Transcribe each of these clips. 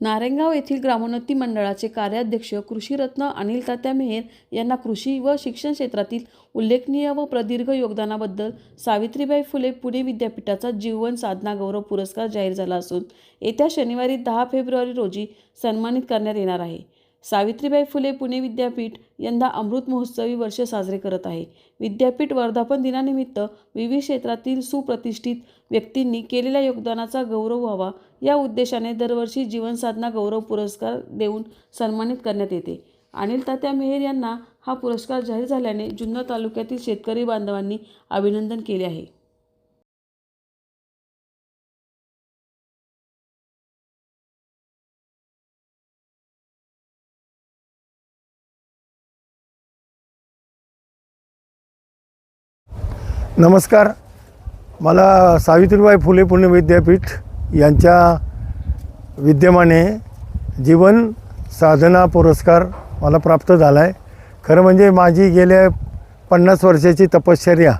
नारायणगाव येथील ग्रामोन्नती मंडळाचे कार्याध्यक्ष कृषीरत्न अनिल तात्या मेहेर यांना कृषी व शिक्षण क्षेत्रातील उल्लेखनीय व प्रदीर्घ योगदानाबद्दल सावित्रीबाई फुले पुणे विद्यापीठाचा जीवन साधना गौरव पुरस्कार जाहीर झाला असून येत्या शनिवारी दहा फेब्रुवारी रोजी सन्मानित करण्यात येणार आहे. सावित्रीबाई फुले पुणे विद्यापीठ यंदा अमृत महोत्सवी वर्ष साजरे करत आहे. विद्यापीठ वर्धापन दिनानिमित्त विविध क्षेत्रातील सुप्रतिष्ठित व्यक्तींनी केलेल्या योगदानाचा गौरव व्हावा. या उद्देशाने दरवर्षी जीवनसाधना गौरव पुरस्कार देऊन सन्मानित करण्यात येते. अनिल तात्या मेहेर यांना हा पुरस्कार जाहीर झाल्याने जुन्नर तालुक्यातील शेतकरी बांधवांनी अभिनंदन केले आहे. नमस्कार. मला सावित्रीबाई फुले पुणे विद्यापीठ यांच्या विद्यमाने जीवन साधना पुरस्कार मला प्राप्त झाला आहे खरं म्हणजे माझी गेल्या पन्नास वर्षाची तपश्चर्या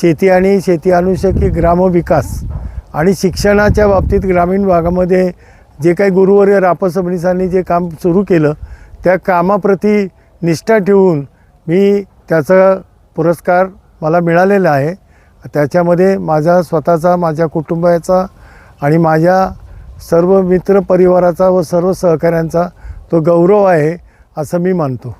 शेती आणि शेती अनुषंगी ग्रामविकास आणि शिक्षणाच्या बाबतीत ग्रामीण भागामध्ये जे काही गुरुवर्य रापसबनीसांनी जे काम सुरू केलं त्या कामाप्रती निष्ठा ठेवून मी त्याचा पुरस्कार मला मिळालेलं आहे. त्याच्यामध्ये माझा स्वतःचा माझ्या कुटुंबाचा आणि माझ्या सर्व मित्र परिवाराचा व सर्व सहकाऱ्यांचा तो गौरव आहे असं मी मानतो.